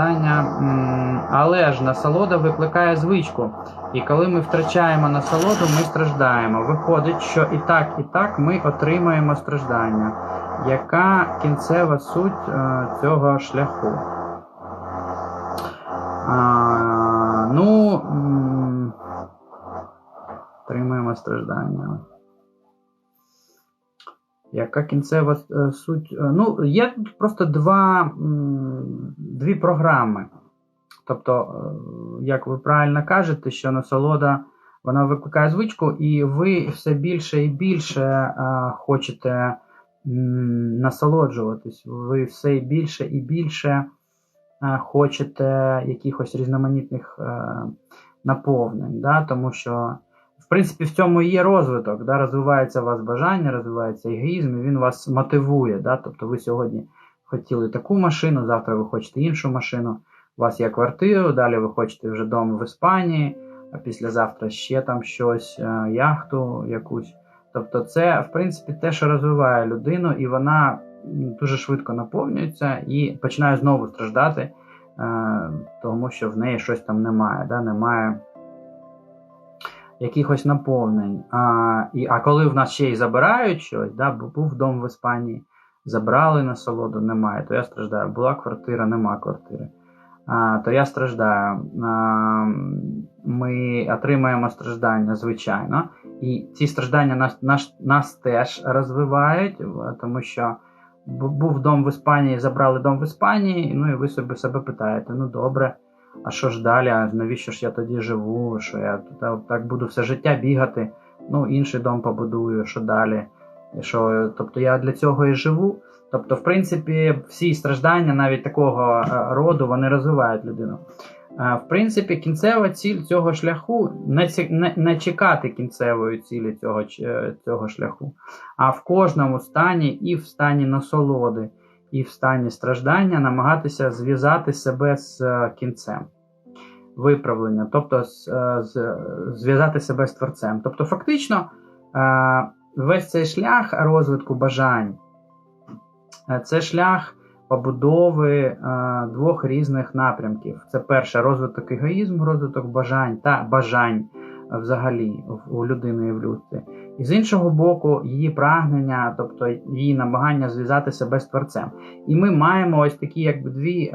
питання. Але ж насолода викликає звичку. І коли ми втрачаємо насолоду, ми страждаємо. Виходить, що і так, і так ми отримаємо страждання. Яка кінцева суть е, цього шляху? А, ну, отримуємо страждання. Яка кінцева е, суть? Е, Ну, є тут просто два, дві програми. Тобто, е, як ви правильно кажете, що насолода вона викликає звичку, і ви все більше і більше хочете насолоджуватись. Ви все більше і більше хочете якихось різноманітних наповнень, да? тому що принципі, в цьому є розвиток, да? розвивається у вас бажання, розвивається егоїзм, і він вас мотивує. Да? Тобто ви сьогодні хотіли таку машину, завтра ви хочете іншу машину, у вас є квартира, далі ви хочете вже дом в Іспанії, а післязавтра ще там щось, е, яхту якусь. Тобто, це, в принципі, те, що розвиває людину, і вона дуже швидко наповнюється і починає знову страждати, е, тому що в неї щось там немає. Да? Немає якихось наповнень. А, і, а коли в нас ще й забирають щось, да, був дом в Іспанії, забрали насолоду, немає, то я страждаю. Була квартира, нема квартири. А, то я страждаю. А, ми отримаємо страждання, звичайно. І ці страждання нас, нас, нас теж розвивають, тому що був дом в Іспанії, забрали дом в Іспанії, ну і ви собі себе питаєте: ну добре, а що ж далі? А навіщо ж я тоді живу? Що я так буду все життя бігати, ну інший дом побудую, що далі? І що, тобто я для цього і живу. Тобто, в принципі, всі страждання, навіть такого е, роду, вони розвивають людину. Е, В принципі, кінцева ціль цього шляху не, не, не чекати кінцевої цілі цього, е, цього шляху, а в кожному стані, і в стані насолоди, і в стані страждання намагатися зв'язати себе з е, кінцем виправлення, тобто е, з- зв'язати себе з творцем. Тобто, фактично, е, весь цей шлях розвитку бажань е, це шлях побудови е, двох різних напрямків. Це перше розвиток егоїзму, розвиток бажань та бажань е, взагалі у людини і в людстві. І з іншого боку, її прагнення, тобто її намагання зв'язати себе з творцем. І ми маємо ось такі, якби дві е,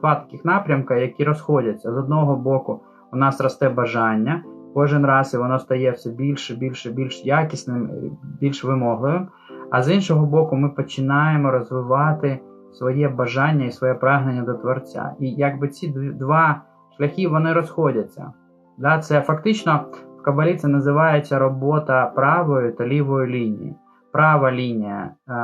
два таких напрямка, які розходяться. З одного боку, у нас росте бажання. Кожен раз і воно стає все більше, більше, більш якісним, е, більш вимогливим. А з іншого боку, ми починаємо розвивати своє бажання і своє прагнення до Творця. І якби ці два шляхи вони розходяться. Да, це фактично в Кабалі це називається робота правої та лівої лінії. Права лінія е,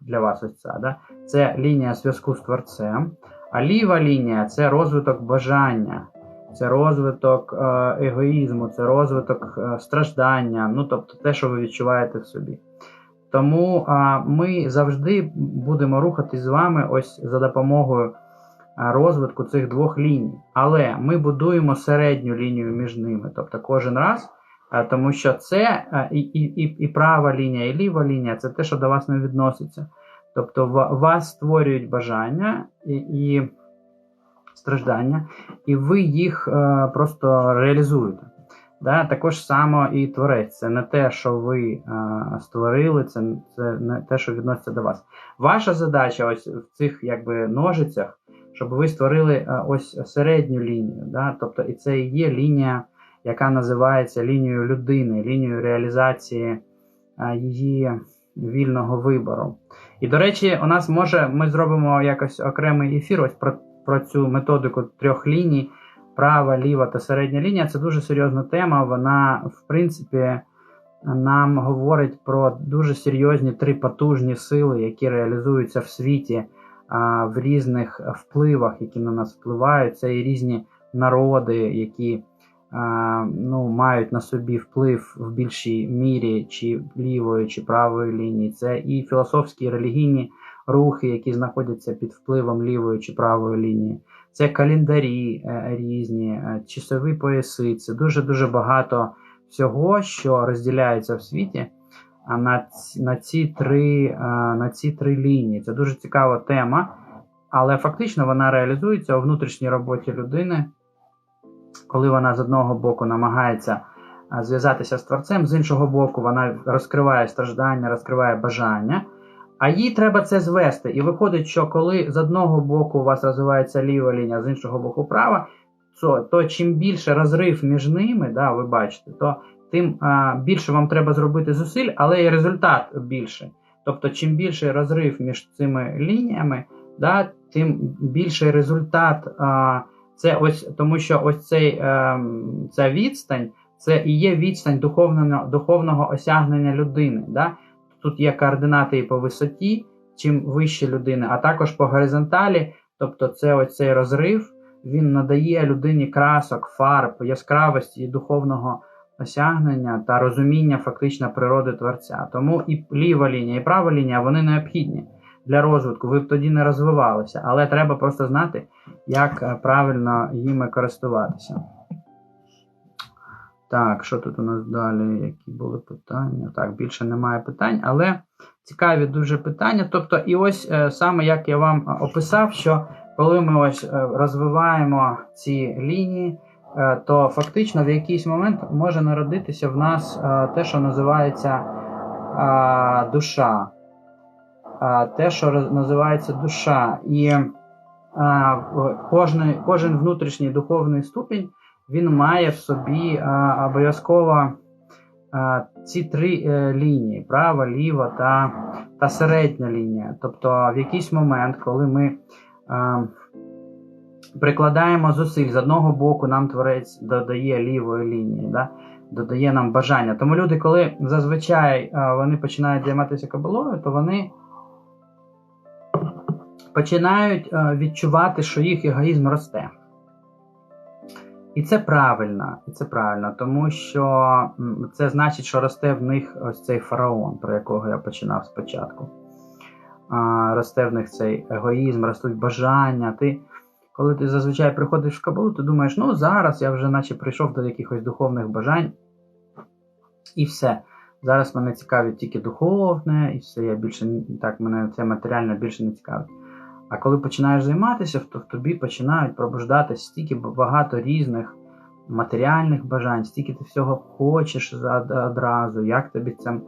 для вас ось ця, да? це лінія зв'язку з Творцем, а ліва лінія це розвиток бажання, це розвиток е, егоїзму, це розвиток е, страждання, ну тобто те, що ви відчуваєте в собі. Тому ми завжди будемо рухатись з вами ось за допомогою розвитку цих двох ліній. Але ми будуємо середню лінію між ними, тобто кожен раз, тому що це і, і, і, і права лінія, і ліва лінія це те, що до вас не відноситься. Тобто вас створюють бажання і, і страждання, і ви їх е, просто реалізуєте. Да, також само і творець. Це не те, що ви е, створили, це, це не те, що відноситься до вас. Ваша задача ось в цих якби ножицях, щоб ви створили е, ось середню лінію. Да? Тобто, і це і є лінія, яка називається лінією людини, лінією реалізації е, її вільного вибору. І до речі, у нас може ми зробимо якось окремий ефір ось про, про цю методику трьох ліній права, ліва та середня лінія це дуже серйозна тема. Вона, в принципі, нам говорить про дуже серйозні три потужні сили, які реалізуються в світі в різних впливах, які на нас впливають. Це і різні народи, які ну, мають на собі вплив в більшій мірі, чи лівої, чи правої лінії. Це і філософські і релігійні рухи, які знаходяться під впливом лівої чи правої лінії це календарі е, різні, е, часові пояси. Це дуже-дуже багато всього, що розділяється в світі на, на, ці три, е, на ці три лінії. Це дуже цікава тема. але фактично вона реалізується у внутрішній роботі людини, коли вона з одного боку намагається зв'язатися з творцем, з іншого боку, вона розкриває страждання, розкриває бажання. А їй треба це звести. І виходить, що коли з одного боку у вас розвивається ліва лінія, з іншого боку права, то, то чим більше розрив між ними, да, ви бачите, то тим більше вам треба зробити зусиль, але і результат більший. Тобто, чим більший розрив між цими лініями, да, тим більший результат. А, це ось тому, що ось цей, е, ця відстань це і є відстань духовного, духовного осягнення людини. Да? Тут є координати і по висоті, чим вище людина, а також по горизонталі, тобто це ось цей розрив, він надає людині красок, фарб, яскравості і духовного осягнення та розуміння фактично природи творця. Тому і ліва лінія, і права лінія вони необхідні для розвитку. Ви б тоді не розвивалися, але треба просто знати, як е, правильно їми користуватися. Так, що тут у нас далі? Які були питання? Так, більше немає питань, але цікаві дуже питання. Тобто, і ось е, саме як я вам е, описав, що коли ми ось розвиваємо ці лінії, то фактично в якийсь момент може народитися в нас е, те, що називається е, душа. Е, те, що називається душа. І е, кожний, кожен внутрішній духовний ступінь він має в собі е, обов'язково е, ці три е, лінії: права, ліва та, та середня лінія. Тобто, в якийсь момент, коли ми е, прикладаємо зусиль з одного боку, нам творець додає лівої лінії, да? додає нам бажання. Тому люди, коли зазвичай е, вони починають займатися кабалою, то вони починають е, відчувати, що їх егоїзм росте. І це правильно, і це правильно, тому що це значить, що росте в них ось цей фараон, про якого я починав спочатку. Росте в них цей егоїзм, ростуть бажання. Ти, коли ти зазвичай приходиш в кабалу, ти думаєш, ну зараз я вже наче прийшов до якихось духовних бажань, і все. Зараз мене цікавить тільки духовне, і все, я більше так, мене це матеріальне більше не цікавить. А коли починаєш займатися, то в тобі починають пробуждатися стільки багато різних матеріальних бажань, стільки ти всього хочеш одразу, як тобі це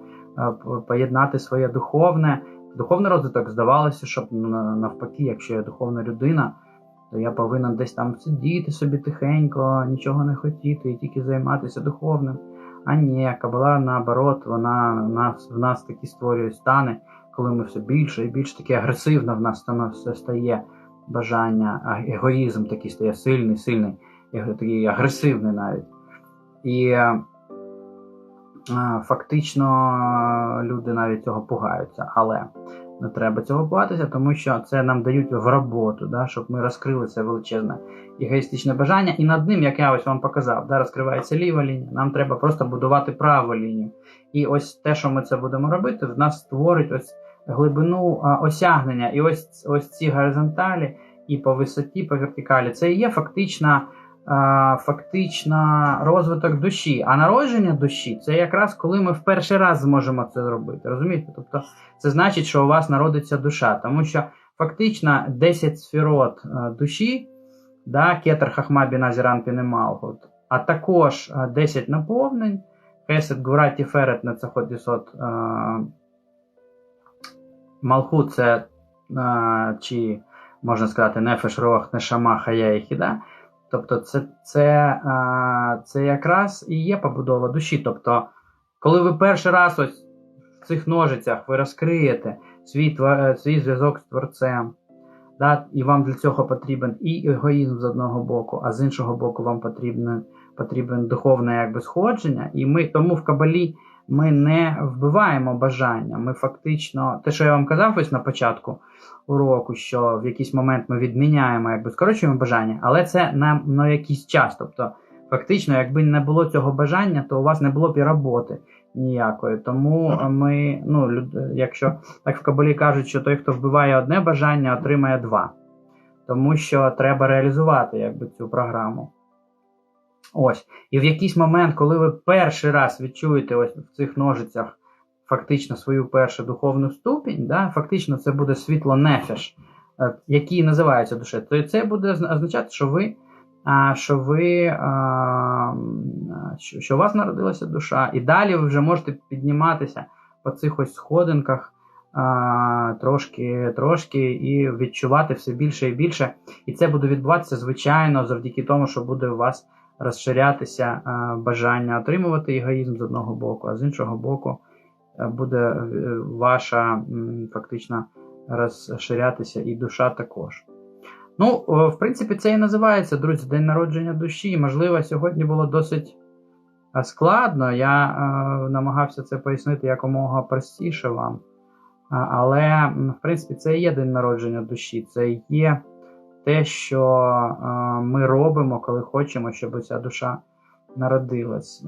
поєднати своє духовне. Духовний розвиток здавалося, щоб навпаки, якщо я духовна людина, то я повинен десь там сидіти собі тихенько, нічого не хотіти і тільки займатися духовним. А ні, кабала наоборот, вона нас, в нас такі створює стани, коли ми все більше і більше таке агресивно в нас все стає бажання, егоїзм такий стає сильний, сильний, такий агресивний навіть. І е, фактично люди навіть цього пугаються. Але не треба цього пугатися, тому що це нам дають в роботу, да, щоб ми розкрили це величезне егоїстичне бажання, і над ним, як я ось вам показав, да, розкривається ліва лінія, нам треба просто будувати праву лінію. І ось те, що ми це будемо робити, в нас створить ось глибину а, осягнення. І ось, ось ці горизонталі і по висоті, по вертикалі, це і є фактична, а, фактична розвиток душі. А народження душі це якраз коли ми в перший раз зможемо це зробити. Розумієте? Тобто це значить, що у вас народиться душа, тому що фактично 10 сферот душі, да, кетер хахма біна зіран пінемалгут, а також 10 наповнень. Хесед, Гура, Тіферет, Нецахот, Дісот, е, Малхут це, е, чи можна сказати, Нефеш, Рох, Нешама, Хая і Хіда. Тобто це, це, це якраз і є побудова душі. Тобто, коли ви перший раз ось в цих ножицях ви розкриєте свій, е, свій зв'язок з Творцем, да, і вам для цього потрібен і егоїзм з одного боку, а з іншого боку, вам потрібен потрібен духовне якби сходження, і ми тому в кабалі ми не вбиваємо бажання. Ми фактично, те, що я вам казав ось на початку уроку, що в якийсь момент ми відміняємо, якби скорочуємо бажання, але це на, на якийсь час. Тобто, фактично, якби не було цього бажання, то у вас не було б і роботи ніякої. Тому ми, ну, люд, якщо так в кабалі кажуть, що той, хто вбиває одне бажання, отримає два. Тому що треба реалізувати якби, цю програму. Ось. І в якийсь момент, коли ви перший раз відчуєте ось в цих ножицях фактично свою першу духовну ступінь, да, фактично це буде світло нефеш. е, які називаються душею, то це буде означати, що ви, а, що ви що, у вас народилася душа, і далі ви вже можете підніматися по цих ось сходинках трошки, трошки і відчувати все більше і більше. І це буде відбуватися, звичайно, завдяки тому, що буде у вас розширятися бажання отримувати егоїзм з одного боку, а з іншого боку е, буде е, ваша фактично розширятися і душа також. Ну, в принципі, це і називається, друзі, День народження душі. Можливо, сьогодні було досить е, складно. Я е, намагався це пояснити якомога простіше вам. Але, в принципі, це і є день народження душі. Це є те, що е, ми робимо, коли хочемо, щоб ця душа народилась.